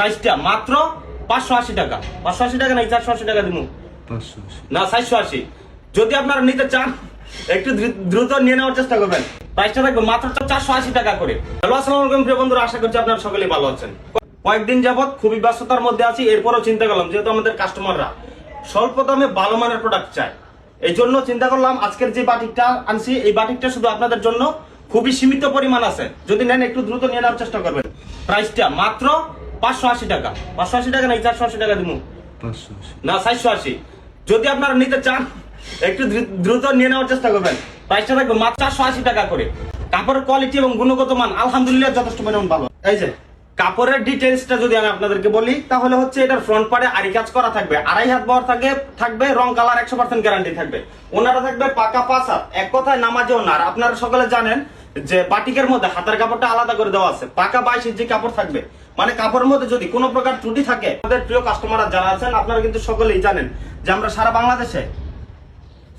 প্রাইসটা মাত্র পাঁচশো আশি টাকা। পাঁচশো আশি টাকা নাই চারশো আশি টাকা আশি। না চারশো আশি। যদি আপনারা নিতে চান একটু দ্রুত নিয়ে নেওয়ার চেষ্টা করবেন। প্রাইসটা থাকবে মাত্র চারশো আশি টাকা করে। হ্যালো আসসালামু আলাইকুম প্রিয় বন্ধুরা আশা করছি আপনারা সকলেই ভালো আছেন। কয়েকদিন যাবত খুবই ব্যস্ততার মধ্যে আছি এরপরও চিন্তা করলাম যেহেতু আমাদের কাস্টমাররা স্বল্প দামে ভালো মানের প্রোডাক্ট চায়। এই জন্য চিন্তা করলাম আজকের যে বাটিকটা আনছি এই বাটিকটা শুধু আপনাদের জন্য খুবই সীমিত পরিমাণ আছে। যদি নেন একটু দ্রুত নিয়ে নেওয়ার চেষ্টা করবেন। প্রাইসটা মাত্র পাঁচশো আশি টাকা। পাঁচশো আশি টাকা নাই চারশো আশি টাকা দিব না চারশো আশি। যদি আপনারা নিতে চান একটু দ্রুত নিয়ে নেওয়ার চেষ্টা করবেন। প্রাইসটা থাকবে মাত্র চারশো আশি টাকা করে। কাপড়ের কোয়ালিটি এবং গুণগত মান আলহামদুলিল্লাহ যথেষ্ট পরিমাণ ভালো। এই যে কাপড়ের ডিটেলসটা যদি আমি আপনাদেরকে বলি তাহলে হচ্ছে এটার ফ্রন্ট পার্টে আরি কাজ করা থাকবে। আড়াই হাত বহর থাকে থাকবে রং কালার একশো পার্সেন্ট গ্যারান্টি থাকবে। ওনারা থাকবে পাকা পাঁচ হাত। এক কথায় নামাজে ওনার। আপনারা সকলে জানেন যে বাটিকের মধ্যে হাতের কাপড়টা আলাদা করে দেওয়া আছে। পাকা বাইশ ইঞ্চি কাপড় থাকবে। মানে কাপড়ের মধ্যে যদি কোনো প্রকার ত্রুটি থাকে, আমাদের প্রিয় কাস্টমাররা যারা আছেন, আপনারা কিন্তু সকলেই জানেন যে আমরা সারা বাংলাদেশে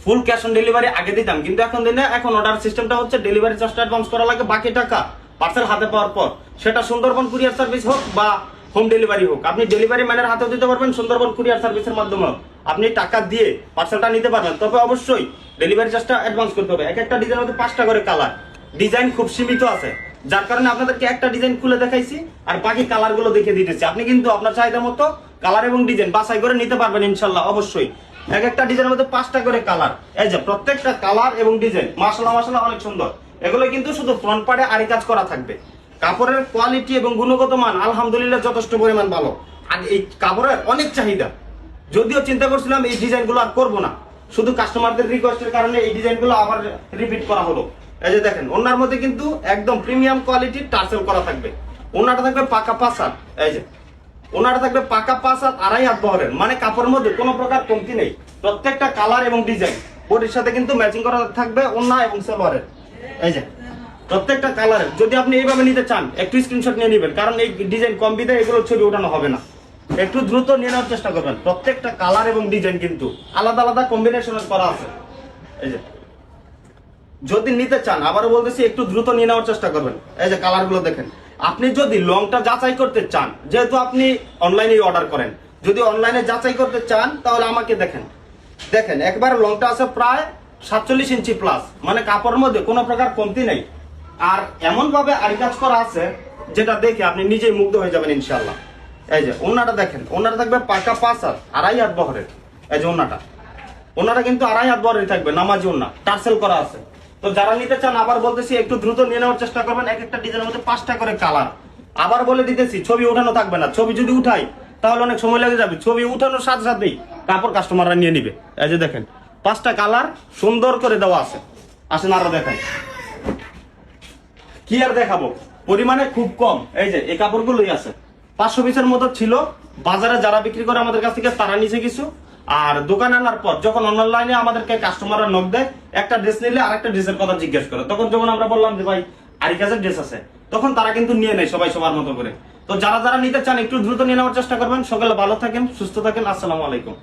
ফুল ক্যাশ অন ডেলিভারি আগে দিতাম, কিন্তু এখন দিনে, এখন অর্ডার সিস্টেমটা হচ্ছে ডেলিভারি চার্জটা অ্যাডভান্স করা লাগে, বাকি টাকা পার্সেল হাতে পাওয়ার পর। সেটা সুন্দরবন কুরিয়ার সার্ভিস হোক বা হোম ডেলিভারি হোক, আপনি ডেলিভারি ম্যানের হাতেও দিতে পারবেন, সুন্দরবন কুরিয়ার সার্ভিসের মাধ্যমে আপনি টাকা দিয়ে পার্সেলটা নিতে পারবেন, তবে অবশ্যই ডেলিভারি চার্জটা অ্যাডভান্স করতে হবে। এক একটা ডিজাইন মধ্যে পাঁচটা করে কালার ডিজাইন খুব সীমিত আছে। যার কারণে আপনাদেরকে একটা ডিজাইন খুলে দেখাইছি, আর বাকি কালারগুলো দেখে দিতেছি। আপনি কিন্তু আপনার চাহিদা মতো কালার এবং ডিজাইন বাছাই করে নিতে পারবেন ইনশাল্লাহ, অবশ্যই। এক একটা ডিজাইনের মধ্যে পাঁচটা করে কালার এই যে প্রত্যেকটা কালার এবং ডিজাইন মাসাল্লাহ মাসাল্লাহ অনেক সুন্দর। এগুলো কিন্তু শুধু ফ্রন্ট পার্টে আরি কাজ করা থাকবে। কাপড়ের কোয়ালিটি এবং গুণগত মান, আলহামদুলিল্লাহ, যথেষ্ট পরিমাণ ভালো। আর এই কাপড়ের অনেক চাহিদা। যদিও চিন্তা করছিলাম এই ডিজাইনগুলো আর করব না। শুধু কাস্টমারদের রিকোয়েস্টের কারণে এই ডিজাইনগুলো আবার রিপিট করা হলো। এই যে দেখেন, ওনার মধ্যে কিন্তু একদম প্রিমিয়াম কোয়ালিটির টার্সেল করা থাকবে। ওনাটা থাকবে পাকা পাসার এই যে ওনাটা থাকবে পাকা হাত, আড়াই হাত বহরের। মানে কাপড়ের মধ্যে কোনো প্রকার কমতি নেই। প্রত্যেকটা কালার এবং ডিজাইন বডির সাথে কিন্তু ম্যাচিং করা থাকবে ওনা এবং সালোয়ারের এই যে, প্রত্যেকটা কালারের যদি আপনি এইভাবে নিতে চান, একটু স্ক্রিনশট নিয়ে নেবেন। কারণ এই ডিজাইন কম বিদে এগুলো ছবি ওঠানো হবে না। একটু দ্রুত নিয়ে নেওয়ার চেষ্টা করবেন। প্রত্যেকটা কালার এবং ডিজাইন কিন্তু আলাদা আলাদা কম্বিনেশনের করা আছে। এই যে যদি নিতে চান, আবারও বলতেছি, একটু দ্রুত নিয়ে নেওয়ার চেষ্টা করবেন। এই যে কালারগুলো দেখেন। আপনি যদি লংটা যাচাই করতে চান, যেহেতু আপনি অনলাইনে অর্ডার করেন, যদি অনলাইনে যাচাই করতে চান, তাহলে আমাকে দেখেন। দেখেন, একবার লংটা আছে প্রায় সাতচল্লিশ ইঞ্চি প্লাস মানে কাপড়ের মধ্যে কোনো প্রকার কমতি নেই। আর এমন ভাবে আরি কাজ করা আছে, যেটা দেখে আপনি নিজেই মুগ্ধ হয়ে যাবেন ইনশাল্লাহ এই যে ওনাটা দেখেন ওনাটা থাকবে পাকা পাঁচ হাত, আড়াই হাত বহরের। এই যে ওনাটা ওনারা কিন্তু আড়াই হাত বড়ই থাকবে, নামাজি ওনা টার্সেল করা আছে। তো যারা নিতে চান, আবার বলতেছি, একটু দ্রুত নিয়ে নেওয়ার চেষ্টা করবেন। এক একটা ডিজাইনের মধ্যে পাঁচটা করে কালার আবার বলে দিতেছি, ছবি উঠানো থাকবে না। ছবি যদি উঠাই, তাহলে অনেক সময় লেগে যাবে। ছবি উঠানোর সাথে সাথেই কাপড় কাস্টমাররা নিয়ে নিবে। এই যে দেখেন, পাঁচটা কালার সুন্দর করে দেওয়া আছে। আসেন আরও দেখেন কি আর দেখাবো? পরিমাণে খুব কম। এই যে, এই কাপড়গুলোই আছে। পাঁচশো পিসের মতো ছিল। বাজারে যারা বিক্রি করে আমাদের কাছ থেকে, তারা নিচে কিছু। আর দোকানে আনার পর যখন অনলাইনে আমাদেরকে কাস্টমাররা নক দেয়, একটা ড্রেস নিলে আর একটা ড্রেসের কথা জিজ্ঞেস করে। তখন যখন আমরা বললাম যে, ভাই আরি কাজের ড্রেস আছে। তখন তারা কিন্তু নিয়ে নেয় সবাই সবার মতো করে। তো যারা যারা নিতে চান, একটু দ্রুত নিয়ে নেওয়ার চেষ্টা করবেন। সকালে ভালো থাকেন, সুস্থ থাকেন। আসসালামু আলাইকুম।